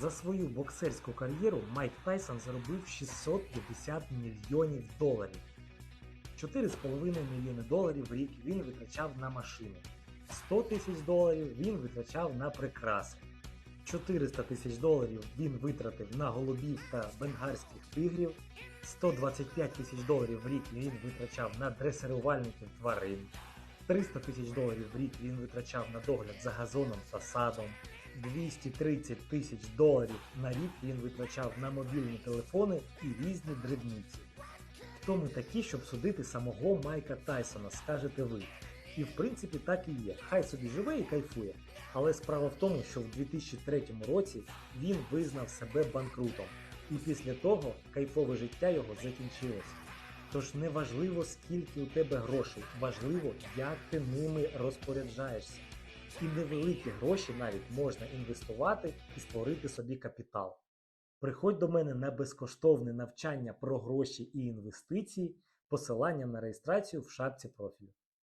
За свою боксерську кар'єру Майк Тайсон заробив 650 мільйонів доларів. 4,5 мільйони доларів в рік він витрачав на машини. 100 тисяч доларів він витрачав на прикраси. 400 тисяч доларів він витратив на голубів та бенгарських тигрів. 125 тисяч доларів в рік він витрачав на дресирувальників тварин. 300 тисяч доларів в рік він витрачав на догляд за газоном та садом. 230 тисяч доларів на рік він витрачав на мобільні телефони і різні дрібниці. Хто ми такі, щоб судити самого Майка Тайсона, скажете ви. І в принципі так і є. Хай собі живе і кайфує. Але справа в тому, що в 2003 році він визнав себе банкрутом. І після того кайфове життя його закінчилось. Тож не важливо, скільки у тебе грошей, важливо, як ти ними розпоряджаєшся. І невеликі гроші навіть можна інвестувати і створити собі капітал. Приходь до мене на безкоштовне навчання про гроші і інвестиції, посилання на реєстрацію в шапці профілю.